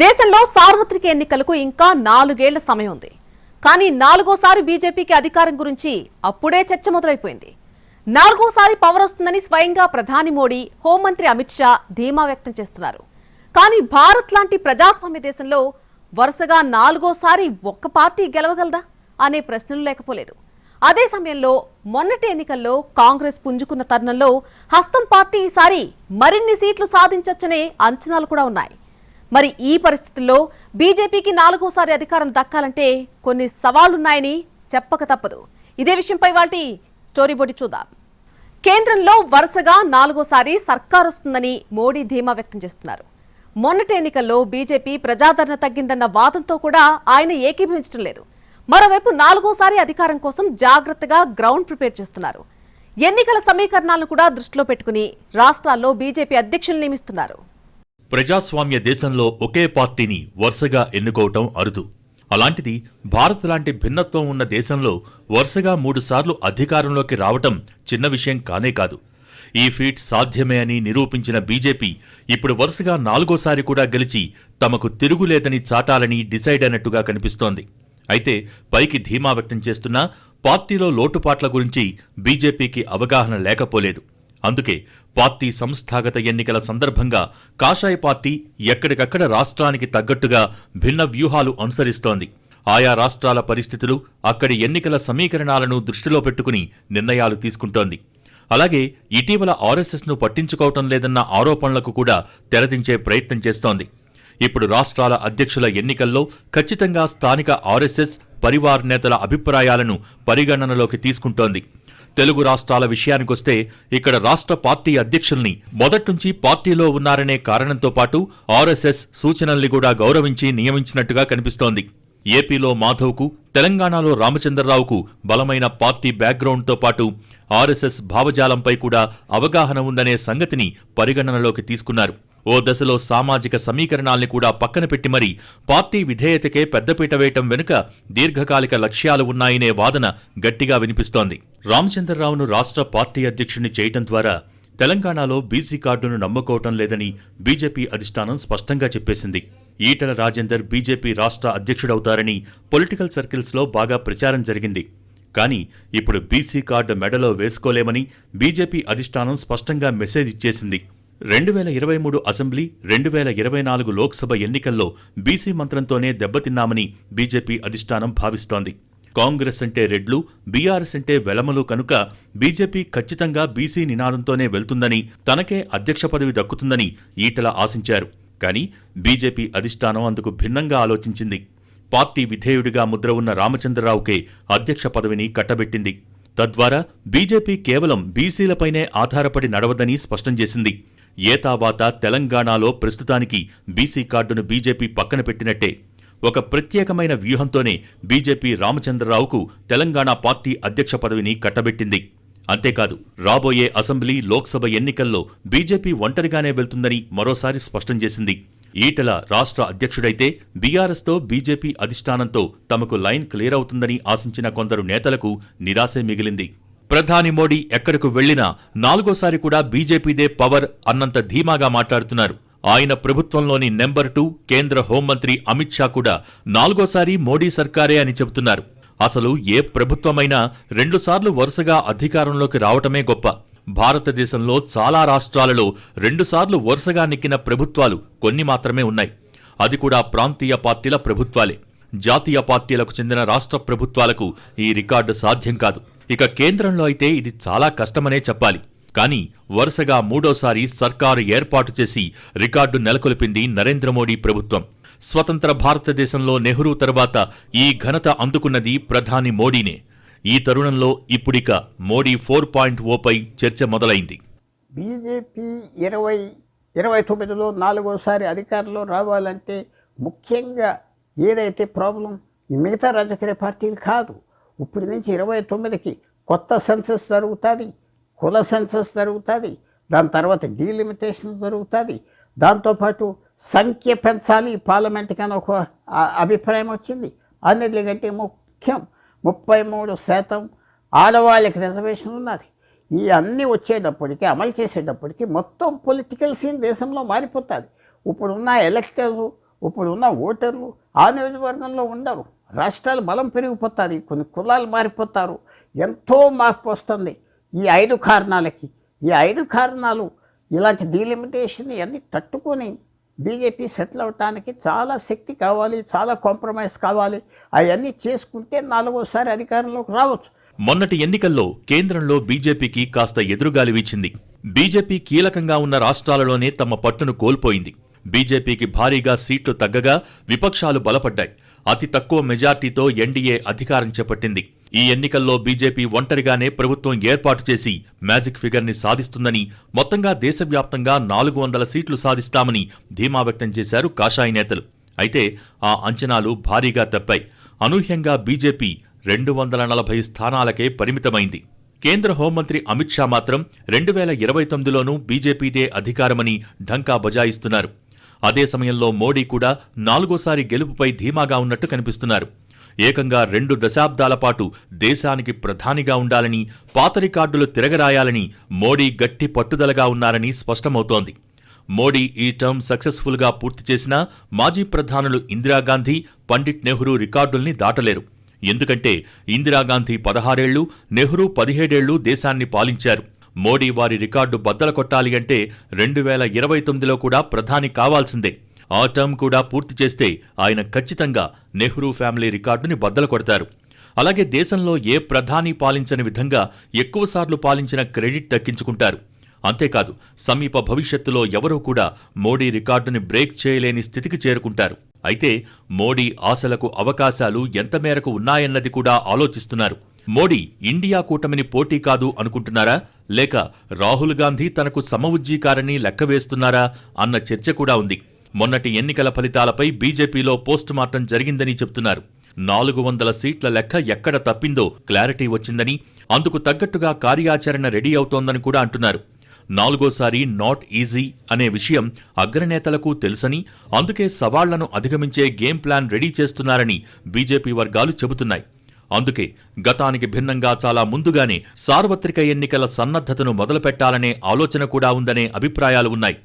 దేశంలో సార్వత్రిక ఎన్నికలకు ఇంకా నాలుగేళ్ళ సమయం ఉంది. కానీ నాలుగోసారి బీజేపీకి అధికారం గురించి అప్పుడే చర్చ మొదలైపోయింది. నాలుగోసారి పవర్ వస్తుందని స్వయంగా ప్రధాని మోడీ హోంమంత్రి అమిత్ షా ధీమా వ్యక్తం చేస్తున్నారు. కానీ భారత్ లాంటి ప్రజాస్వామ్య దేశంలో వరుసగా నాలుగోసారి ఒక్క పార్టీ గెలవగలదా అనే ప్రశ్నలు లేకపోలేదు. అదే సమయంలో మొన్నటి ఎన్నికల్లో కాంగ్రెస్ పుంజుకున్న తరుణంలో హస్తం పార్టీ ఈసారి మరిన్ని సీట్లు సాధించొచ్చనే అంచనాలు కూడా ఉన్నాయి. మరి ఈ పరిస్థితుల్లో బీజేపీకి నాలుగోసారి అధికారం దక్కాలంటే కొన్ని సవాళ్ళున్నాయని చెప్పక తప్పదు. ఇదే విషయంపై వాటి స్టోరీ బోర్డు చూద్దాం. కేంద్రంలో వరుసగా నాలుగోసారి సర్కార్ వస్తుందని మోడీ ధీమా వ్యక్తం చేస్తున్నారు. మొన్నటి ఎన్నికల్లో బీజేపీ ప్రజాదరణ తగ్గిందన్న వాదంతో కూడా ఆయన ఏకీభవించడం లేదు. మరోవైపు నాలుగోసారి అధికారం కోసం జాగ్రత్తగా గ్రౌండ్ ప్రిపేర్ చేస్తున్నారు. ఎన్నికల సమీకరణాలను కూడా దృష్టిలో పెట్టుకుని రాష్ట్రాల్లో బీజేపీ అధ్యక్షులు నియమిస్తున్నారు. ప్రజాస్వామ్య దేశంలో ఒకే పార్టీని వరుసగా ఎన్నుకోవటం అరుదు. అలాంటిది భారత్ లాంటి భిన్నత్వం ఉన్న దేశంలో వరుసగా మూడుసార్లు అధికారంలోకి రావటం చిన్న విషయం కానే కాదు. ఈ ఫీట్ సాధ్యమే అని నిరూపించిన బీజేపీ ఇప్పుడు వరుసగా నాలుగోసారి కూడా గెలిచి తమకు తిరుగులేదని చాటాలని డిసైడ్ అయినట్టుగా కనిపిస్తోంది. అయితే పైకి ధీమా వ్యక్తం చేస్తున్నా పార్టీలో లోటుపాట్ల గురించి బీజేపీకి అవగాహన లేకపోలేదు. అందుకే పార్టీ సంస్థాగత ఎన్నికల సందర్భంగా కాషాయ పార్టీ ఎక్కడికక్కడ రాష్ట్రానికి తగ్గట్టుగా భిన్న వ్యూహాలు అనుసరిస్తోంది. ఆయా రాష్ట్రాల పరిస్థితులు అక్కడి ఎన్నికల సమీకరణాలను దృష్టిలో పెట్టుకుని నిర్ణయాలు తీసుకుంటోంది. అలాగే ఇటీవల ఆర్ఎస్ఎస్ను పట్టించుకోవటం లేదన్న ఆరోపణలకు కూడా తెరదించే ప్రయత్నం చేస్తోంది. ఇప్పుడు రాష్ట్రాల అధ్యక్షుల ఎన్నికల్లో ఖచ్చితంగా స్థానిక ఆర్ఎస్ఎస్ పరివార్ నేతల అభిప్రాయాలను పరిగణనలోకి తీసుకుంటోంది. తెలుగు రాష్ట్రాల విషయానికొస్తే ఇక్కడ రాష్ట్ర పార్టీ అధ్యక్షుల్ని మొదట్నుంచి పార్టీలో ఉన్నారనే కారణంతో పాటు ఆర్ఎస్ఎస్ సూచనల్ని కూడా గౌరవించి నియమించినట్టుగా కనిపిస్తోంది. ఏపీలో మాధవ్కు తెలంగాణలో రామచంద్రరావుకు బలమైన పార్టీ బ్యాక్గ్రౌండ్తో పాటు ఆర్ఎస్ఎస్ భావజాలంపై కూడా అవగాహన ఉందనే సంగతిని పరిగణనలోకి తీసుకున్నారు. ఓ దశలో సామాజిక సమీకరణాల్ని కూడా పక్కన పెట్టి మరీ పార్టీ విధేయతకే పెద్దపీట వేయటం వెనుక దీర్ఘకాలిక లక్ష్యాలు ఉన్నాయనే వాదన గట్టిగా వినిపిస్తోంది. రామచంద్రరావును రాష్ట్ర పార్టీ అధ్యక్షుణ్ణి చేయటం ద్వారా తెలంగాణలో బీసీ కార్డును నమ్ముకోవటం లేదని బీజేపీ అధిష్టానం స్పష్టంగా చెప్పేసింది. ఈటల రాజేందర్ బీజేపీ రాష్ట్ర అధ్యక్షుడవుతారని పొలిటికల్ సర్కిల్స్లో బాగా ప్రచారం జరిగింది. కానీ ఇప్పుడు బీసీ కార్డు మెడలో వేసుకోలేమని బీజేపీ అధిష్టానం స్పష్టంగా మెసేజ్ ఇచ్చేసింది. రెండు వేల ఇరవై మూడు అసెంబ్లీ రెండు వేల ఇరవై నాలుగు లోక్సభ ఎన్నికల్లో బీసీ మంత్రంతోనే దెబ్బతిన్నామని బీజేపీ అధిష్టానం భావిస్తోంది. కాంగ్రెస్ అంటే రెడ్లు బీఆర్ఎస్ అంటే వెలమలు కనుక బీజేపీ ఖచ్చితంగా బీసీ నినాదంతోనే వెళ్తుందని తనకే అధ్యక్ష పదవి దక్కుతుందని ఈటల ఆశించారు. కానీ బీజేపీ అధిష్టానం అందుకు భిన్నంగా ఆలోచించింది. పార్టీ విధేయుడిగా ముద్ర ఉన్న రామచంద్రరావుకే అధ్యక్ష పదవిని కట్టబెట్టింది. తద్వారా బీజేపీ కేవలం బీసీలపైనే ఆధారపడి నడవదని స్పష్టం చేసింది. ఏతావాత తెలంగాణలో ప్రస్తుతానికి బీసీ కార్డును బీజేపీ పక్కన పెట్టినట్టే. ఒక ప్రత్యేకమైన వ్యూహంతోనే బీజేపీ రామచంద్రరావుకు తెలంగాణ పార్టీ అధ్యక్ష పదవిని కట్టబెట్టింది. అంతేకాదు రాబోయే అసెంబ్లీ లోక్సభ ఎన్నికల్లో బీజేపీ ఒంటరిగానే వెళ్తుందని మరోసారి స్పష్టం చేసింది. ఈటల రాష్ట్ర అధ్యక్షుడైతే బీఆర్ఎస్తో బీజేపీ అధిష్టానంతో తమకు లైన్ క్లియర్ అవుతుందని ఆశించిన కొందరు నేతలకు నిరాశే మిగిలింది. ప్రధాని మోడీ ఎక్కడకు వెళ్ళినా నాలుగోసారి కూడా బీజేపీదే పవర్ అన్నంత ధీమాగా మాట్లాడుతున్నారు. ఆయన ప్రభుత్వంలోని నెంబర్ టూ కేంద్ర హోంమంత్రి అమిత్ షా కూడా నాలుగోసారి మోడీ సర్కారే అని చెబుతున్నారు. అసలు ఏ ప్రభుత్వమైనా రెండుసార్లు వరుసగా అధికారంలోకి రావటమే గొప్ప. భారతదేశంలో చాలా రాష్ట్రాలలో రెండుసార్లు వరుసగా నెక్కిన ప్రభుత్వాలు కొన్ని మాత్రమే ఉన్నాయి. అది కూడా ప్రాంతీయ పార్టీల ప్రభుత్వాలే. జాతీయ పార్టీలకు చెందిన రాష్ట్ర ప్రభుత్వాలకు ఈ రికార్డు సాధ్యం కాదు. ఇక కేంద్రంలో అయితే ఇది చాలా కష్టమనే చెప్పాలి. కానీ వరుసగా మూడోసారి సర్కారు ఏర్పాటు చేసి రికార్డు నెలకొల్పింది నరేంద్ర మోడీ ప్రభుత్వం. స్వతంత్ర భారతదేశంలో నెహ్రూ తర్వాత ఈ ఘనత అందుకున్నది ప్రధాని మోడీనే. ఈ తరుణంలో ఇప్పుడిక మోడీ ఫోర్ పాయింట్ ఓపై చర్చ మొదలైంది. బీజేపీ ఇరవై ఇరవై తొమ్మిదిలో నాలుగోసారి అధికారంలో రావాలంటే ముఖ్యంగా ఏదైతే ప్రాబ్లం మిగతా రాజకీయ పార్టీలు కాదు ఇప్పటి నుంచి ఇరవై తొమ్మిదికి కొత్త సెన్సస్ జరుగుతుంది కుల సెన్సస్ జరుగుతుంది దాని తర్వాత డీలిమిటేషన్ జరుగుతుంది. దాంతోపాటు సంఖ్య పెంచాలి పార్లమెంట్కి అని ఒక అభిప్రాయం వచ్చింది. అన్నిటికంటే ముఖ్యం ముప్పై మూడు శాతం ఆడవాళ్ళకి రిజర్వేషన్ ఉన్నది. ఈ అన్నీ వచ్చేటప్పటికి అమలు చేసేటప్పటికి మొత్తం పొలిటికల్ సీన్ దేశంలో మారిపోతుంది. ఇప్పుడున్న ఎలక్టర్లు ఇప్పుడున్న ఓటర్లు ఆ నియోజకవర్గంలో ఉండరు. రాష్ట్రాలు బలం పెరిగిపోతుంది కొన్ని కులాలు మారిపోతారు ఎంతో మార్పు వస్తుంది. ఈ ఐదు కారణాలకి ఈ ఐదు కారణాలు ఇలాంటి డీలిమిటేషన్ అన్నీ తట్టుకొని బీజేపీ సెటిల్ అవటానికి చాలా శక్తి కావాలి చాలా కాంప్రమైజ్ కావాలి. అవన్నీ చేసుకుంటే నాలుగోసారి అధికారంలోకి రావచ్చు. మొన్నటి ఎన్నికల్లో కేంద్రంలో బీజేపీకి కాస్త ఎదురుగాలి వీచింది. బీజేపీ కీలకంగా ఉన్న రాష్ట్రాలలోనే తమ పట్టును కోల్పోయింది. బీజేపీకి భారీగా సీట్లు తగ్గగా విపక్షాలు బలపడ్డాయి. అతి తక్కువ మెజార్టీతో ఎన్డీఏ అధికారం చేపట్టింది. ఈ ఎన్నికల్లో బీజేపీ ఒంటరిగానే ప్రభుత్వం ఏర్పాటు చేసి మ్యాజిక్ ఫిగర్ని సాధిస్తుందని మొత్తంగా దేశవ్యాప్తంగా నాలుగు వందల సీట్లు సాధిస్తామని ధీమా వ్యక్తం చేశారు కాషాయ నేతలు. అయితే ఆ అంచనాలు భారీగా తప్పాయి. అనూహ్యంగా బీజేపీ రెండు వందల నలభై స్థానాలకే పరిమితమైంది. కేంద్ర హోంమంత్రి అమిత్ షా మాత్రం రెండు వేల ఇరవై తొమ్మిదిలోనూ బీజేపీదే అధికారమని ఢంకా బజాయిస్తున్నారు. అదే సమయంలో మోడీ కూడా నాలుగోసారి గెలుపుపై ధీమాగా ఉన్నట్టు కనిపిస్తున్నారు. ఏకంగా రెండు దశాబ్దాల పాటు దేశానికి ప్రధానిగా ఉండాలని పాత రికార్డులు తిరగరాయాలని మోడీ గట్టి పట్టుదలగా ఉన్నారని స్పష్టమవుతోంది. మోడీ ఈ టర్మ్ సక్సెస్ఫుల్గా పూర్తి చేసినా మాజీ ప్రధానులు ఇందిరాగాంధీ పండిట్ నెహ్రూ రికార్డుల్ని దాటలేరు. ఎందుకంటే ఇందిరాగాంధీ పదహారేళ్ళు నెహ్రూ పదిహేడేళ్ళు దేశాన్ని పాలించారు. మోడీ వారి రికార్డు బద్దలు కొట్టాలి అంటే రెండు వేల ఇరవై తొమ్మిదిలో కూడా ప్రధాని కావాల్సిందే. ఆ టర్మ్ కూడా పూర్తి చేస్తే ఆయన ఖచ్చితంగా నెహ్రూ ఫ్యామిలీ రికార్డుని బద్దలు కొడతారు. అలాగే దేశంలో ఏ ప్రధాని పాలించని విధంగా ఎక్కువసార్లు పాలించిన క్రెడిట్ దక్కించుకుంటారు అంతేకాదు సమీప భవిష్యత్తులో ఎవరూ కూడా మోడీ రికార్డుని బ్రేక్ చేయలేని స్థితికి చేరుకుంటారు. అయితే మోడీ ఆశలకు అవకాశాలు ఎంత మేరకు ఉన్నాయన్నది కూడా ఆలోచిస్తున్నారు. మోడీ ఇండియా కూటమిని పోటీ కాదు అనుకుంటున్నారా? లేక రాహుల్ గాంధీ తనకు సమవుజ్జీకారని లెక్కవేస్తున్నారా అన్న చర్చ కూడా ఉంది. మొన్నటి ఎన్నికల ఫలితాలపై బీజేపీలో పోస్టుమార్టం జరిగిందని చెప్తున్నారు. నాలుగు వందల సీట్ల లెక్క ఎక్కడ తప్పిందో క్లారిటీ వచ్చిందని అందుకు తగ్గట్టుగా కార్యాచరణ రెడీ అవుతోందని కూడా అంటున్నారు. నాలుగోసారి నాట్ ఈజీ అనే విషయం అగ్రనేతలకు తెలుసని అందుకే సవాళ్ళను అధిగమించే గేమ్ ప్లాన్ రెడీ చేస్తున్నారని బీజేపీ వర్గాలు చెబుతున్నాయి. అందుకే గతానికి భిన్నంగా చాలా ముందుగానే సార్వత్రిక ఎన్నికల సన్నద్ధతను మొదలుపెట్టాలనే ఆలోచన కూడా ఉందనే అభిప్రాయాలు ఉన్నాయి.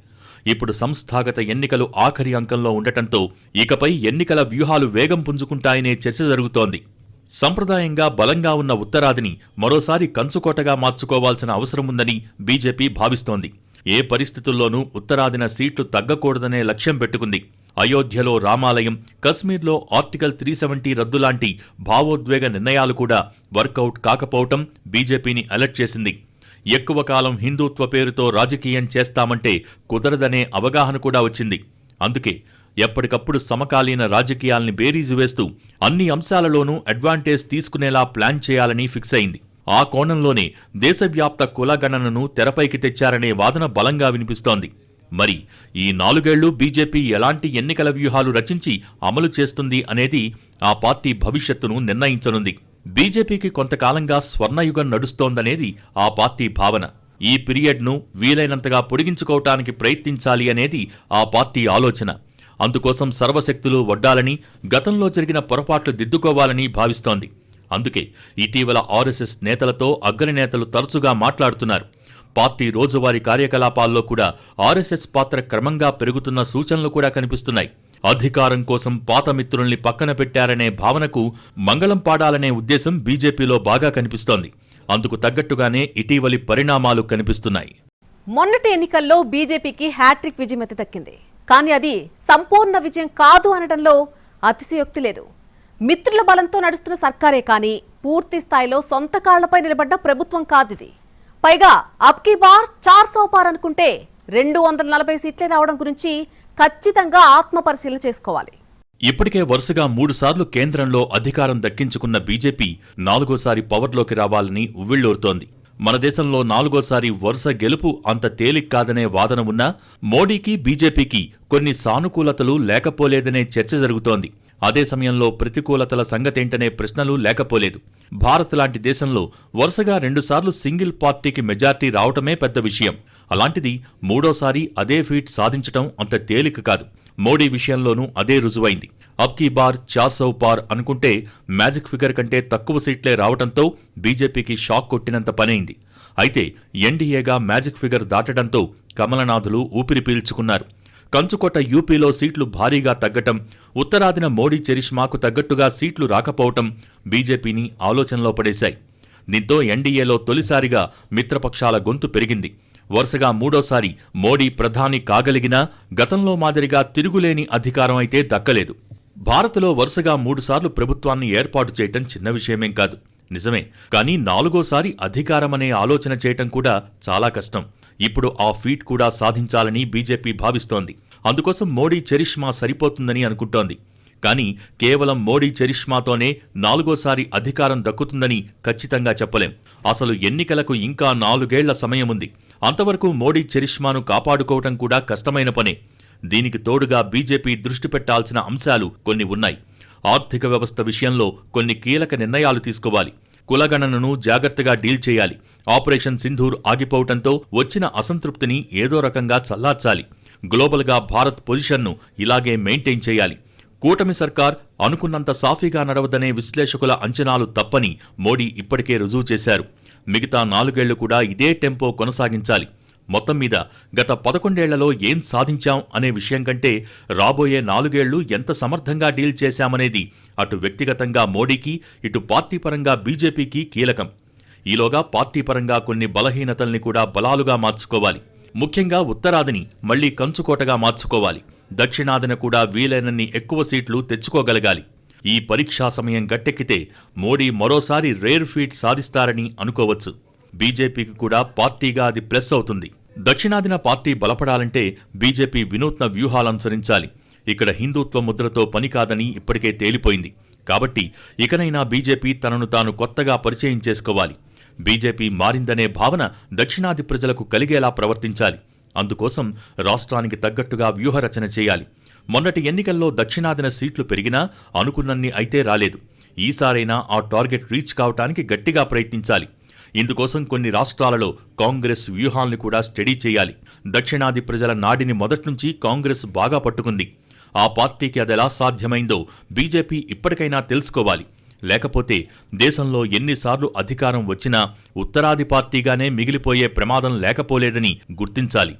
ఇప్పుడు సంస్థాగత ఎన్నికలు ఆఖరి అంకంలో ఉండటంతో ఇకపై ఎన్నికల వ్యూహాలు వేగం పుంజుకుంటాయనే చర్చ జరుగుతోంది. సంప్రదాయంగా బలంగా ఉన్న ఉత్తరాదిని మరోసారి కంచుకోటగా మార్చుకోవాల్సిన అవసరముందని బీజేపీ భావిస్తోంది. ఏ పరిస్థితుల్లోనూ ఉత్తరాదిన సీట్లు తగ్గకూడదనే లక్ష్యం పెట్టుకుంది. అయోధ్యలో రామాలయం కశ్మీర్లో ఆర్టికల్ త్రీ సెవెంటీ రద్దు లాంటి భావోద్వేగ నిర్ణయాలు కూడా వర్కౌట్ కాకపోవటం బీజేపీని అలర్ట్ చేసింది. ఎక్కువ కాలం హిందుత్వ పేరుతో రాజకీయం చేస్తామంటే కుదరదనే అవగాహన కూడా వచ్చింది. అందుకే ఎప్పటికప్పుడు సమకాలీన రాజకీయాల్ని బేరీజు వేస్తూ అన్ని అంశాలలోనూ అడ్వాంటేజ్ తీసుకునేలా ప్లాన్ చేయాలని ఫిక్స్ అయింది. ఆ కోణంలోనే దేశవ్యాప్త కులగణనను తెరపైకి తెచ్చారనే వాదన బలంగా వినిపిస్తోంది. మరి ఈ నాలుగేళ్ళు బీజేపీ ఎలాంటి ఎన్నికల వ్యూహాలు రచించి అమలు చేస్తుంది అనేది ఆ పార్టీ భవిష్యత్తును నిర్ణయించనుంది. బీజేపీకి కొంతకాలంగా స్వర్ణయుగం నడుస్తోందనేది ఆ పార్టీ భావన. ఈ పీరియడ్ను వీలైనంతగా పొడిగించుకోవటానికి ప్రయత్నించాలి అనేది ఆ పార్టీ ఆలోచన. అందుకోసం సర్వశక్తులు వడ్డాలని గతంలో జరిగిన పొరపాట్లు దిద్దుకోవాలని భావిస్తోంది. అందుకే ఇటీవల ఆర్ఎస్ఎస్ నేతలతో అగ్ర నేతలు తరచుగా మాట్లాడుతున్నారు. పార్టీ రోజువారీ కార్యకలాపాల్లో కూడా ఆర్ఎస్ఎస్ పాత్ర క్రమంగా పెరుగుతున్న సూచనలు కూడా కనిపిస్తున్నాయి. అధికారం కోసం పాత మిత్రుల్ని పక్కన పెట్టారనే భావనకు మంగళం పాడాలనే ఉద్దేశం బీజేపీలో బాగా కనిపిస్తోంది. అందుకు తగ్గట్టుగానే ఇటీవలి పరిణామాలు కనిపిస్తున్నాయి. మొన్నటి ఎన్నికల్లో బీజేపీకి హ్యాట్రిక్ విజయం ఎత్తి దక్కింది. కానీ అది సంపూర్ణ విజయం కాదు అనడంలో అతిశయోక్తి లేదు. మిత్రుల బలంతో నడుస్తున్న సర్కారే కానీ పూర్తి స్థాయిలో సొంత కాళ్ళపై నిలబడ్డ ప్రభుత్వం కాదిది పైగా అబ్కీ బార్ చార్ సోపార్ అనుకుంటే రెండు వందల నలభై సీట్లే రావడం గురించి ఖచ్చితంగా ఆత్మపరిశీలన చేసుకోవాలి. ఇప్పటికే వరుసగా మూడుసార్లు కేంద్రంలో అధికారం దక్కించుకున్న బీజేపీ నాలుగోసారి పవర్లోకి రావాలని ఉవ్విళ్ళూరుతోంది మన దేశంలో నాలుగోసారి వరుస గెలుపు అంత తేలిక్ కాదనే వాదన ఉన్నా మోడీకి బీజేపీకి కొన్ని సానుకూలతలు లేకపోలేదనే చర్చ జరుగుతోంది. అదే సమయంలో ప్రతికూలతల సంగతేంటనే ప్రశ్నలు లేకపోలేదు. భారత్ లాంటి దేశంలో వరుసగా రెండుసార్లు సింగిల్ పార్టీకి మెజార్టీ రావటమే పెద్ద విషయం. అలాంటిది మూడోసారి అదే ఫీట్ సాధించటం అంత తేలిక కాదు. మోడీ విషయంలోనూ అదే రుజువైంది. అబ్కీ బార్ చార్ సౌ పార్ అనుకుంటే మ్యాజిక్ ఫిగర్ కంటే తక్కువ సీట్లే రావడంతో బీజేపీకి షాక్ కొట్టినంత పనైంది. అయితే ఎన్డీఏగా మ్యాజిక్ ఫిగర్ దాటడంతో కమలనాథులు ఊపిరి పీల్చుకున్నారు. కంచుకోట యూపీలో సీట్లు భారీగా తగ్గటం ఉత్తరాదిన మోడీ చరిష్మాకు తగ్గట్టుగా సీట్లు రాకపోవటం బీజేపీని ఆలోచనలో పడేశాయి. దీంతో ఎన్డీఏలో తొలిసారిగా మిత్రపక్షాల గొంతు పెరిగింది. వరుసగా మూడోసారి మోడీ ప్రధాని కాగలిగినా గతంలో మాదిరిగా తిరుగులేని అధికారం అయితే దక్కలేదు. భారత్లో వరుసగా మూడుసార్లు ప్రభుత్వాన్ని ఏర్పాటు చేయటం చిన్న విషయమేం కాదు. నిజమే కానీ నాలుగోసారి అధికారమనే ఆలోచన చేయటం కూడా చాలా కష్టం. ఇప్పుడు ఆ ఫీట్ కూడా సాధించాలని బీజేపీ భావిస్తోంది. అందుకోసం మోడీ చరిష్మా సరిపోతుందని అనుకుంటోంది. కానీ కేవలం మోడీ చరిష్మాతోనే నాలుగోసారి అధికారం దక్కుతుందని ఖచ్చితంగా చెప్పలేం. అసలు ఎన్నికలకు ఇంకా నాలుగేళ్ళ సమయం ఉంది అంతవరకు మోడీ చరిష్మాను కాపాడుకోవటం కూడా కష్టమైన పనే. దీనికి తోడుగా బీజేపీ దృష్టి పెట్టాల్సిన అంశాలు కొన్ని ఉన్నాయి. ఆర్థిక వ్యవస్థ విషయంలో కొన్ని కీలక నిర్ణయాలు తీసుకోవాలి. కులగణనను జాగ్రత్తగా డీల్ చేయాలి. ఆపరేషన్ సింధూర్ ఆగిపోవటంతో వచ్చిన అసంతృప్తిని ఏదో రకంగా చల్లార్చాలి. గ్లోబల్గా భారత్ పొజిషన్ను ఇలాగే మెయింటైన్ చేయాలి. కూటమి సర్కార్ అనుకున్నంత సాఫీగా నడవదనే విశ్లేషకుల అంచనాలు తప్పని మోడీ ఇప్పటికే రుజువు చేశారు. మిగతా నాలుగేళ్ళు కూడా ఇదే టెంపో కొనసాగించాలి. మొత్తం మీద గత పదకొండేళ్ళలో ఏం సాధించాం అనే విషయం కంటే రాబోయే నాలుగేళ్ళు ఎంత సమర్థంగా డీల్ చేశామనేది అటు వ్యక్తిగతంగా మోడీకి ఇటు పార్టీ పరంగా బీజేపీకి కీలకం. ఈలోగా పార్టీ పరంగా కొన్ని బలహీనతల్ని కూడా బలాలుగా మార్చుకోవాలి. ముఖ్యంగా ఉత్తరాదిని మళ్ళీ కంచుకోటగా మార్చుకోవాలి. దక్షిణాదిన కూడా వీలైనన్ని ఎక్కువ సీట్లు తెచ్చుకోగలగాలి. ఈ పరీక్షా సమయం గట్టెక్కితే మోడీ మరోసారి రేర్ ఫీట్ సాధిస్తారని అనుకోవచ్చు. బీజేపీకి కూడా పార్టీగా అది ప్లస్ అవుతుంది. దక్షిణాదిన పార్టీ బలపడాలంటే బీజేపీ వినూత్న వ్యూహాలనుసరించాలి. ఇక్కడ హిందుత్వ ముద్రతో పని కాదని ఇప్పటికే తేలిపోయింది. కాబట్టి ఇకనైనా బీజేపీ తనను తాను కొత్తగా పరిచయం చేసుకోవాలి. బీజేపీ మారిందనే భావన దక్షిణాది ప్రజలకు కలిగేలా ప్రవర్తించాలి. అందుకోసం రాష్ట్రానికి తగ్గట్టుగా వ్యూహరచన చేయాలి. మొన్నటి ఎన్నికల్లో దక్షిణాదిన సీట్లు పెరిగినా అనుకున్నన్ని అయితే రాలేదు. ఈసారైనా ఆ టార్గెట్ రీచ్ కావటానికి గట్టిగా ప్రయత్నించాలి. ఇందుకోసం కొన్ని రాష్ట్రాలలో కాంగ్రెస్ వ్యూహాల్ని కూడా స్టడీ చేయాలి. దక్షిణాది ప్రజల నాడిని మొదట్నుంచి కాంగ్రెస్ బాగా పట్టుకుంది. ఆ పార్టీకి అదెలా సాధ్యమైందో బీజేపీ ఇప్పటికైనా తెలుసుకోవాలి. లేకపోతే దేశంలో ఎన్నిసార్లు అధికారం వచ్చినా ఉత్తరాది పార్టీగానే మిగిలిపోయే ప్రమాదం లేకపోలేదని గుర్తించాలి.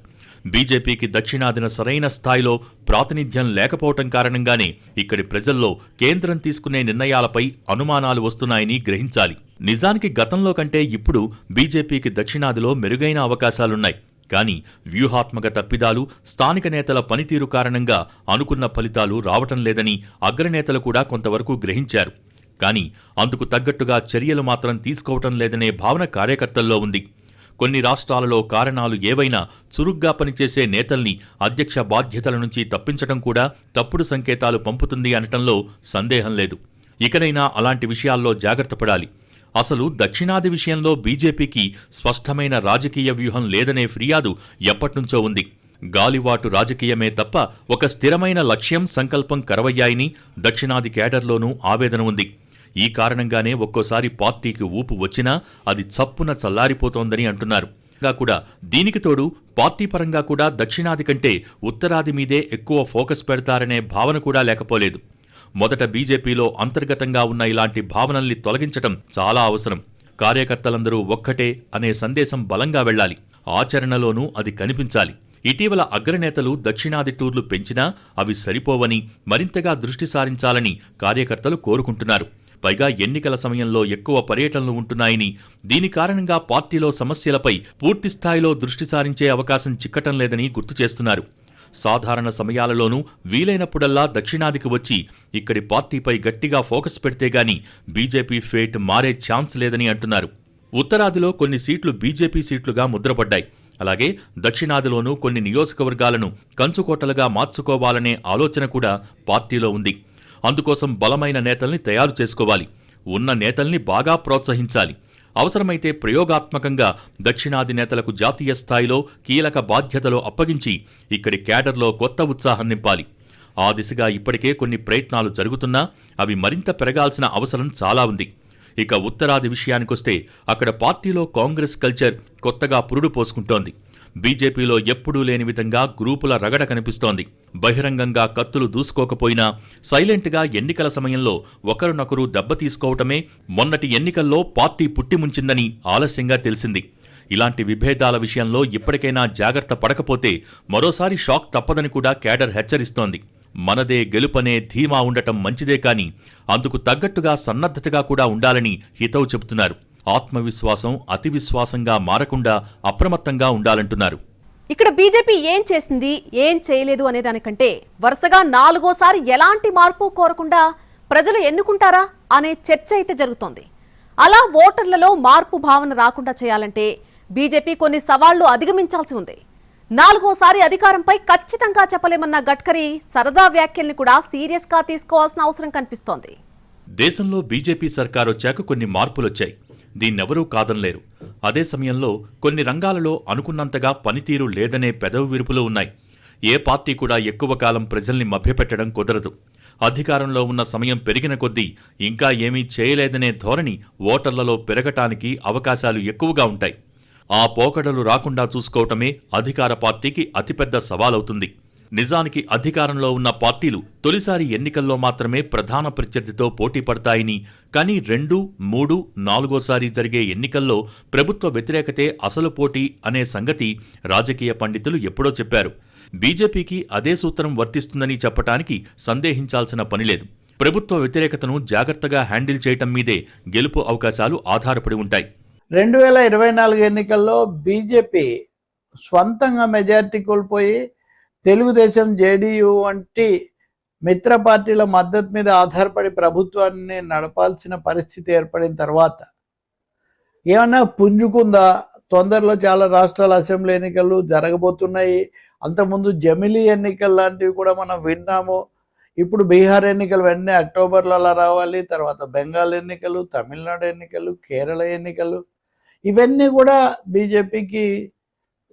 బీజేపీకి దక్షిణాదిన సరైన స్థాయిలో ప్రాతినిధ్యం లేకపోవటం కారణంగానే ఇక్కడి ప్రజల్లో కేంద్రం తీసుకునే నిర్ణయాలపై అనుమానాలు వస్తున్నాయని గ్రహించాలి. నిజానికి గతంలో కంటే ఇప్పుడు బీజేపీకి దక్షిణాదిలో మెరుగైన అవకాశాలున్నాయి. కానీ వ్యూహాత్మక తప్పిదాలు స్థానిక నేతల పనితీరు కారణంగా అనుకున్న ఫలితాలు రావటం లేదని అగ్రనేతలు కూడా కొంతవరకు గ్రహించారు. కానీ అందుకు తగ్గట్టుగా చర్యలు మాత్రం తీసుకోవటం లేదనే భావన కార్యకర్తల్లో ఉంది. కొన్ని రాష్ట్రాలలో కారణాలు ఏవైనా చురుగ్గా పనిచేసే నేతల్ని అధ్యక్ష బాధ్యతల నుంచి తప్పించడం కూడా తప్పుడు సంకేతాలు పంపుతుంది అనటంలో సందేహం లేదు. ఇకనైనా అలాంటి విషయాల్లో జాగ్రత్త పడాలి. అసలు దక్షిణాది విషయంలో బీజేపీకి స్పష్టమైన రాజకీయ వ్యూహం లేదనే ఫిర్యాదు ఎప్పట్నుంచో ఉంది. గాలివాటు రాజకీయమే తప్ప ఒక స్థిరమైన లక్ష్యం సంకల్పం కరవయ్యాయని దక్షిణాది కేడర్లోనూ ఆవేదన ఉంది. ఈ కారణంగానే ఒక్కోసారి పార్టీకి ఊపు వచ్చినా అది చప్పున చల్లారిపోతోందని అంటున్నారు. కూడా దీనికి తోడు పార్టీ పరంగా కూడా దక్షిణాది కంటే ఉత్తరాది మీదే ఎక్కువ ఫోకస్ పెడతారనే భావన కూడా లేకపోలేదు. మొదట బీజేపీలో అంతర్గతంగా ఉన్న ఇలాంటి భావనల్ని తొలగించటం చాలా అవసరం. కార్యకర్తలందరూ ఒక్కటే అనే సందేశం బలంగా వెళ్ళాలి. ఆచరణలోనూ అది కనిపించాలి. ఇటీవల అగ్రనేతలు దక్షిణాది టూర్లు పెంచినా అవి సరిపోవని మరింతగా దృష్టి సారించాలని కార్యకర్తలు కోరుకుంటున్నారు. పైగా ఎన్నికల సమయంలో ఎక్కువ పర్యటనలు ఉంటున్నాయని దీని కారణంగా పార్టీలో సమస్యలపై పూర్తిస్థాయిలో దృష్టి సారించే అవకాశం చిక్కటం లేదని గుర్తు చేస్తున్నారు. సాధారణ సమయాలలోనూ వీలైనప్పుడల్లా దక్షిణాదికి వచ్చి ఇక్కడి పార్టీపై గట్టిగా ఫోకస్ పెడితే గాని బీజేపీ ఫేట్ మారే ఛాన్స్ లేదని అంటున్నారు. ఉత్తరాదిలో కొన్ని సీట్లు బీజేపీ సీట్లుగా ముద్రపడ్డాయి. అలాగే దక్షిణాదిలోనూ కొన్ని నియోజకవర్గాలను కంచుకోటలుగా మార్చుకోవాలనే ఆలోచన కూడా పార్టీలో ఉంది. అందుకోసం బలమైన నేతల్ని తయారు చేసుకోవాలి. ఉన్న నేతల్ని బాగా ప్రోత్సహించాలి. అవసరమైతే ప్రయోగాత్మకంగా దక్షిణాది నేతలకు జాతీయ స్థాయిలో కీలక బాధ్యతలు అప్పగించి ఇక్కడి క్యాడర్లో కొత్త ఉత్సాహం నింపాలి. ఆ దిశగా ఇప్పటికే కొన్ని ప్రయత్నాలు జరుగుతున్నా అవి మరింత పెరగాల్సిన అవసరం చాలా ఉంది. ఇక ఉత్తరాది విషయానికొస్తే అక్కడ పార్టీలో కాంగ్రెస్ కల్చర్ కొత్తగా పురుడు పోసుకుంటోంది. బీజేపీలో ఎప్పుడూ లేని విధంగా గ్రూపుల రగడ కనిపిస్తోంది. బహిరంగంగా కత్తులు దూసుకోకపోయినా సైలెంట్గా ఎన్నికల సమయంలో ఒకరినొకరు దెబ్బతీసుకోవటమే మొన్నటి ఎన్నికల్లో పార్టీ పుట్టిముంచిందని ఆలస్యంగా తెలిసింది. ఇలాంటి విభేదాల విషయంలో ఇప్పటికైనా జాగ్రత్త పడకపోతే మరోసారి షాక్ తప్పదని కూడా కేడర్ హెచ్చరిస్తోంది. మనదే గెలుపనే ధీమా ఉండటం మంచిదే కాని అందుకు తగ్గట్టుగా సన్నద్ధతగా కూడా ఉండాలని హితవు చెబుతున్నారు. ఆత్మవిశ్వాసం అతి విశ్వాసంగా మారకుండా అప్రమత్తంగా ఉండాలంటున్నారు. ఇక్కడ బీజేపీ ఏం చేసింది ఏం చేయలేదు అనే దానికంటే వరుసగా నాలుగోసారి ఎలాంటి మార్పు కోరకుండా ప్రజలు ఎన్నుకుంటారా అనే చర్చ అయితే జరుగుతోంది. అలా ఓటర్లలో మార్పు భావన రాకుండా చేయాలంటే బీజేపీ కొన్ని సవాళ్ళు అధిగమించాల్సి ఉంది. నాలుగోసారి అధికారంపై ఖచ్చితంగా చెప్పలేమన్న గడ్కరీ సరదా వ్యాఖ్యల్ని కూడా సీరియస్గా తీసుకోవాల్సిన అవసరం కనిపిస్తోంది. దేశంలో బీజేపీ సర్కార్ వచ్చాక కొన్ని మార్పులొచ్చాయి. దీన్నెవరూ కాదనలేరు. అదే సమయంలో కొన్ని రంగాలలో అనుకున్నంతగా పనితీరు లేదనే పెదవి విరుపులు ఉన్నాయి. ఏ పార్టీ కూడా ఎక్కువ కాలం ప్రజల్ని మభ్యపెట్టడం కుదరదు. అధికారంలో ఉన్న సమయం పెరిగిన కొద్దీ ఇంకా ఏమీ చేయలేదనే ధోరణి ఓటర్లలో పెరగటానికి అవకాశాలు ఎక్కువగా ఉంటాయి. ఆ పోకడలు రాకుండా చూసుకోవటమే అధికార పార్టీకి అతిపెద్ద సవాలవుతుంది. నిజానికి అధికారంలో ఉన్న పార్టీలు తొలిసారి ఎన్నికల్లో మాత్రమే ప్రధాన ప్రత్యర్థితో పోటీ పడతాయని కానీ రెండు మూడు నాలుగోసారి జరిగే ఎన్నికల్లో ప్రభుత్వ వ్యతిరేకతే అసలు పోటీ అనే సంగతి రాజకీయ పండితులు ఎప్పుడో చెప్పారు. బీజేపీకి అదే సూత్రం వర్తిస్తుందని చెప్పటానికి సందేహించాల్సిన పనిలేదు ప్రభుత్వ వ్యతిరేకతను జాగ్రత్తగా హ్యాండిల్ చేయటం మీదే గెలుపు అవకాశాలు ఆధారపడి ఉంటాయి. రెండు వేల ఇరవై నాలుగు ఎన్నికల్లో బీజేపీ స్వంతంగా మెజారిటీ కోల్పోయి తెలుగుదేశం జేడీయూ వంటి మిత్ర పార్టీల మద్దతు మీద ఆధారపడి ప్రభుత్వాన్ని నడపాల్సిన పరిస్థితి ఏర్పడిన తర్వాత ఏమన్నా పుంజుకుందా? తొందరలో చాలా రాష్ట్రాల అసెంబ్లీ ఎన్నికలు జరగబోతున్నాయి. అంతకుముందు జమిలీ ఎన్నికలు లాంటివి కూడా మనం విన్నాము. ఇప్పుడు బీహార్ ఎన్నికలు వెంటనే అక్టోబర్లో అలా రావాలి. తర్వాత బెంగాల్ ఎన్నికలు తమిళనాడు ఎన్నికలు కేరళ ఎన్నికలు. ఇవన్నీ కూడా బీజేపీకి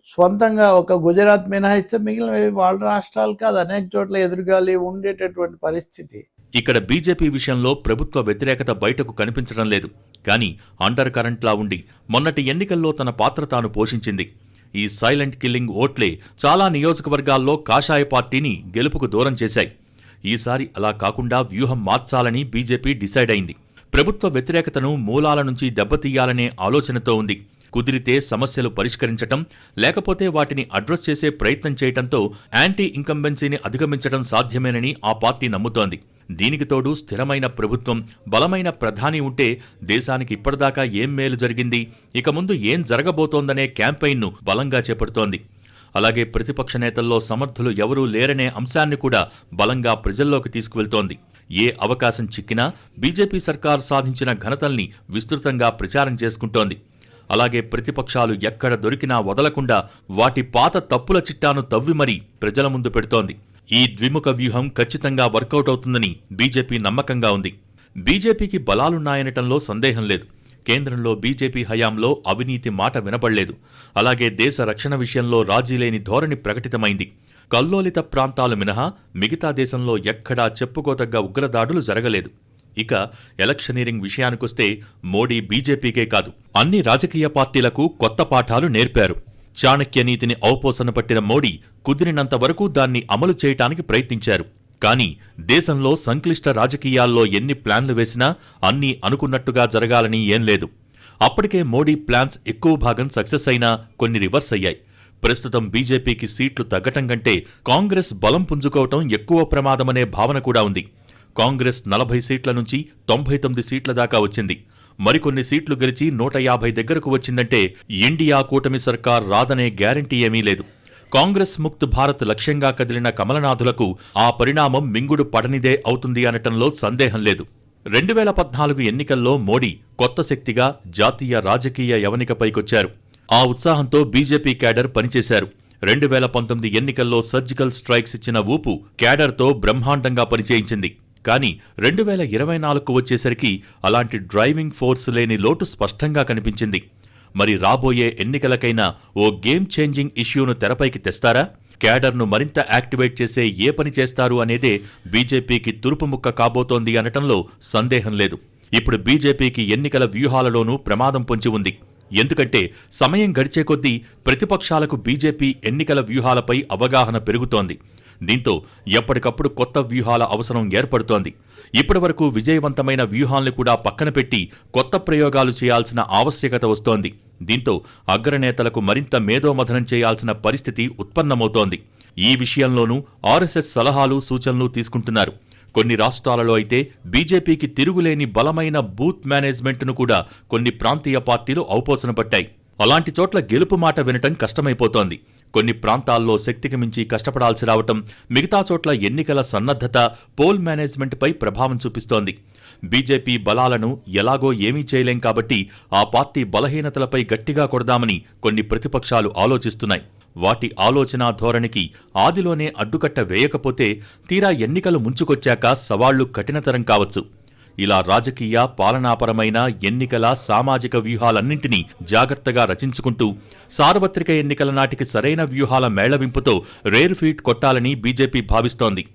స్వంతంగా ఒక గుజరాత్ మినహాయిస్తే మిగిలినవి వాళ్ళ రాష్ట్రాలు కాదు అనేక చోట్ల ఎదురుగాలి ఉండేటటువంటి పరిస్థితి. ఇక్కడ బీజేపీ విషయంలో ప్రభుత్వ వ్యతిరేకత బయటకు కనిపించడం లేదు. కానీ అండర్ కరెంట్లా ఉండి మొన్నటి ఎన్నికల్లో తన పాత్ర తాను పోషించింది. ఈ సైలెంట్ కిల్లింగ్ ఓట్లే చాలా నియోజకవర్గాల్లో కాషాయ పార్టీని గెలుపుకు దూరం చేశాయి. ఈసారి అలా కాకుండా వ్యూహం మార్చాలని బీజేపీ డిసైడ్ అయింది. ప్రభుత్వ వ్యతిరేకతను మూలాల నుంచి దెబ్బతీయాలనే ఆలోచనతో ఉంది. కుదిరితే సమస్యలు పరిష్కరించటం లేకపోతే వాటిని అడ్రస్ చేసే ప్రయత్నం చేయటంతో యాంటీ ఇంకంబెన్సీని అధిగమించడం సాధ్యమేనని ఆ పార్టీ నమ్ముతోంది. దీనికి తోడు స్థిరమైన ప్రభుత్వం బలమైన ప్రధాని ఉంటే దేశానికి ఇప్పటిదాకా ఏం మేలు జరిగింది ఇక ముందు ఏం జరగబోతోందనే క్యాంపెయిన్ను బలంగా చేపడుతోంది. అలాగే ప్రతిపక్ష నేతల్లో సమర్థులు ఎవరూ లేరనే అంశాన్ని కూడా బలంగా ప్రజల్లోకి తీసుకువెళ్తోంది. ఏ అవకాశం చిక్కినా బీజేపీ సర్కార్ సాధించిన ఘనతల్ని విస్తృతంగా ప్రచారం చేసుకుంటోంది. అలాగే ప్రతిపక్షాలు ఎక్కడ దొరికినా వదలకుండా వాటి పాత తప్పుల చిట్టాను తవ్వి మరీ ప్రజల ముందు పెడుతోంది. ఈ ద్విముఖ వ్యూహం ఖచ్చితంగా వర్కౌట్ అవుతుందని బీజేపీ నమ్మకంగా ఉంది. బీజేపీకి బలాలున్నాయనటంలో సందేహం లేదు. కేంద్రంలో బీజేపీ హయాంలో అవినీతి మాట వినబడలేదు. అలాగే దేశ రక్షణ విషయంలో రాజీలేని ధోరణి ప్రకటితమైంది. కల్లోలిత ప్రాంతాలు మినహా మిగతా దేశంలో ఎక్కడా చెప్పుకోదగ్గ ఉగ్రదాడులు జరగలేదు. ఇక ఎలక్షనీరింగ్ విషయానికొస్తే మోడీ బీజేపీకే కాదు అన్ని రాజకీయ పార్టీలకు కొత్త పాఠాలు నేర్పారు. చాణక్య నీతిని ఔపోసన పట్టిన మోడీ కుదిరినంత వరకు దాన్ని అమలు చేయటానికి ప్రయత్నించారు. కానీ దేశంలో సంక్లిష్ట రాజకీయాల్లో ఎన్ని ప్లాన్లు వేసినా అన్నీ అనుకున్నట్టుగా జరగాలని ఏం లేదు. అప్పటికే మోడీ ప్లాన్స్ ఎక్కువ భాగం సక్సెస్ అయినా కొన్ని రివర్స్ అయ్యాయి. ప్రస్తుతం బీజేపీకి సీట్లు తగ్గటం కంటే కాంగ్రెస్ బలం పుంజుకోవటం ఎక్కువ ప్రమాదమనే భావన కూడా ఉంది. కాంగ్రెస్ నలభై సీట్ల నుంచి తొంభై తొమ్మిది సీట్ల దాకా వచ్చింది. మరికొన్ని సీట్లు గెలిచి నూట యాభై దగ్గరకు వచ్చిందంటే ఇండియా కూటమి సర్కార్ రాదనే గ్యారంటీ ఏమీ లేదు. కాంగ్రెస్ ముక్త్ భారత్ లక్ష్యంగా కదిలిన కమలనాథులకు ఆ పరిణామం మింగుడు పడనిదే అవుతుంది అనటంలో సందేహం లేదు. రెండు వేల పద్నాలుగు ఎన్నికల్లో మోడీ కొత్త శక్తిగా జాతీయ రాజకీయ యవనికపైకొచ్చారు ఆ ఉత్సాహంతో బీజేపీ క్యాడర్ పనిచేశారు. రెండు వేల పంతొమ్మిది ఎన్నికల్లో సర్జికల్ స్ట్రైక్స్ ఇచ్చిన ఊపు క్యాడర్తో బ్రహ్మాండంగా పనిచేయించింది కానీ రెండు వేల ఇరవై నాలుగుకు వచ్చేసరికి అలాంటి డ్రైవింగ్ ఫోర్స్ లేని లోటు స్పష్టంగా కనిపించింది. మరి రాబోయే ఎన్నికలకైనా ఓ గేమ్ చేంజింగ్ ఇష్యూను తెరపైకి తెస్తారా? క్యాడర్ను మరింత యాక్టివేట్ చేసే ఏ పని చేస్తారు అనేదే బీజేపీకి తురుపుముక్క కాబోతోంది అనటంలో సందేహం లేదు. ఇప్పుడు బీజేపీకి ఎన్నికల వ్యూహాలలోనూ ప్రమాదం పొంచి ఉంది. ఎందుకంటే సమయం గడిచే కొద్దీ ప్రతిపక్షాలకు బీజేపీ ఎన్నికల వ్యూహాలపై అవగాహన పెరుగుతోంది. దీంతో ఎప్పటికప్పుడు కొత్త వ్యూహాల అవసరం ఏర్పడుతోంది. ఇప్పటివరకు విజయవంతమైన వ్యూహాల్ని కూడా పక్కన పెట్టి కొత్త ప్రయోగాలు చేయాల్సిన ఆవశ్యకత వస్తోంది. దీంతో అగ్రనేతలకు మరింత మేధోమథనం చేయాల్సిన పరిస్థితి ఉత్పన్నమవుతోంది. ఈ విషయంలోనూ ఆర్ఎస్ఎస్ సలహాలు సూచనలు తీసుకుంటున్నారు. కొన్ని రాష్ట్రాలలో అయితే బీజేపీకి తిరుగులేని బలమైన బూత్ మేనేజ్మెంట్ను కూడా కొన్ని ప్రాంతీయ పార్టీలు ఔపోసన పట్టాయి. అలాంటి చోట్ల గెలుపు మాట వినటం కష్టమైపోతోంది. కొన్ని ప్రాంతాల్లో శక్తికి మించి కష్టపడాల్సి రావటం మిగతా చోట్ల ఎన్నికల సన్నద్ధత పోల్ మేనేజ్మెంట్పై ప్రభావం చూపిస్తోంది. బీజేపీ బలాలను ఎలాగో ఏమీ చేయలేం కాబట్టి ఆ పార్టీ బలహీనతలపై గట్టిగా కొడదామని కొన్ని ప్రతిపక్షాలు ఆలోచిస్తున్నాయి. వాటి ఆలోచనా ధోరణికి ఆదిలోనే అడ్డుకట్ట వేయకపోతే తీరా ఎన్నికలు ముంచుకొచ్చాక సవాళ్ళు కఠినతరం కావచ్చు. ఇలా రాజకీయ పాలనాపరమైన ఎన్నికల సామాజిక వ్యూహాలన్నింటినీ జాగ్రత్తగా రచించుకుంటూ సార్వత్రిక ఎన్నికల నాటికి సరైన వ్యూహాల మేళవింపుతో రేర్ ఫీట్ కొట్టాలని బీజేపీ భావిస్తోంది.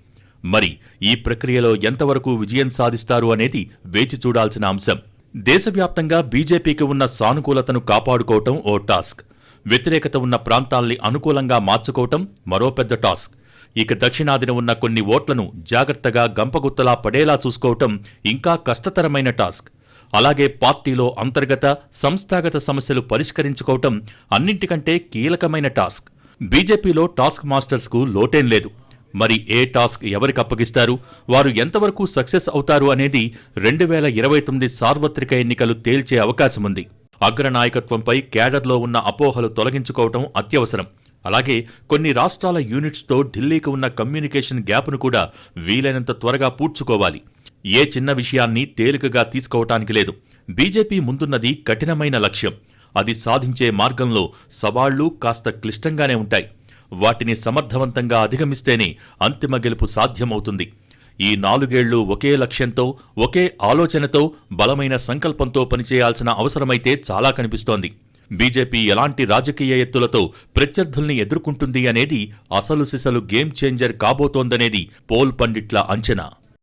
మరి ఈ ప్రక్రియలో ఎంతవరకు విజయం సాధిస్తారు అనేది వేచి చూడాల్సిన అంశం. దేశవ్యాప్తంగా బీజేపీకి ఉన్న సానుకూలతను కాపాడుకోవటం ఓ టాస్క్. వ్యతిరేకత ఉన్న ప్రాంతాల్ని అనుకూలంగా మార్చుకోవటం మరో పెద్ద టాస్క్. ఇక దక్షిణాదిన ఉన్న కొన్ని ఓట్లను జాగ్రత్తగా గంపగుత్తలా పడేలా చూసుకోవటం ఇంకా కష్టతరమైన టాస్క్. అలాగే పార్టీలో అంతర్గత సంస్థాగత సమస్యలు పరిష్కరించుకోవటం అన్నింటికంటే కీలకమైన టాస్క్. బీజేపీలో టాస్క్ మాస్టర్స్కు లోటేం లేదు. మరి ఏ టాస్క్ ఎవరికి అప్పగిస్తారు? వారు ఎంతవరకు సక్సెస్ అవుతారు అనేది రెండు వేల ఇరవై తొమ్మిది సార్వత్రిక ఎన్నికలు తేల్చే అవకాశముంది. అగ్రనాయకత్వంపై క్యాడర్లో ఉన్న అపోహలు తొలగించుకోవటం అత్యవసరం. అలాగే కొన్ని రాష్ట్రాల యూనిట్స్తో ఢిల్లీకి ఉన్న కమ్యూనికేషన్ గ్యాప్ను కూడా వీలైనంత త్వరగా పూడ్చుకోవాలి. ఏ చిన్న విషయాన్ని తేలికగా తీసుకోవటానికి లేదు. బీజేపీ ముందున్నది కఠినమైన లక్ష్యం. అది సాధించే మార్గంలో సవాళ్ళు కాస్త క్లిష్టంగానే ఉంటాయి. వాటిని సమర్థవంతంగా అధిగమిస్తేనే అంతిమ గెలుపు సాధ్యమవుతుంది. ఈ నాలుగేళ్ళు ఒకే లక్ష్యంతో ఒకే ఆలోచనతో బలమైన సంకల్పంతో పనిచేయాల్సిన అవసరమైతే చాలా కనిపిస్తోంది. బీజేపీ ఎలాంటి రాజకీయ ఎత్తులతో ప్రత్యర్థుల్ని ఎదుర్కొంటుంది అనేది అసలు సిసలు గేమ్ చేంజర్ కాబోతోందనేది పోల్ పండిట్ల అంచనా.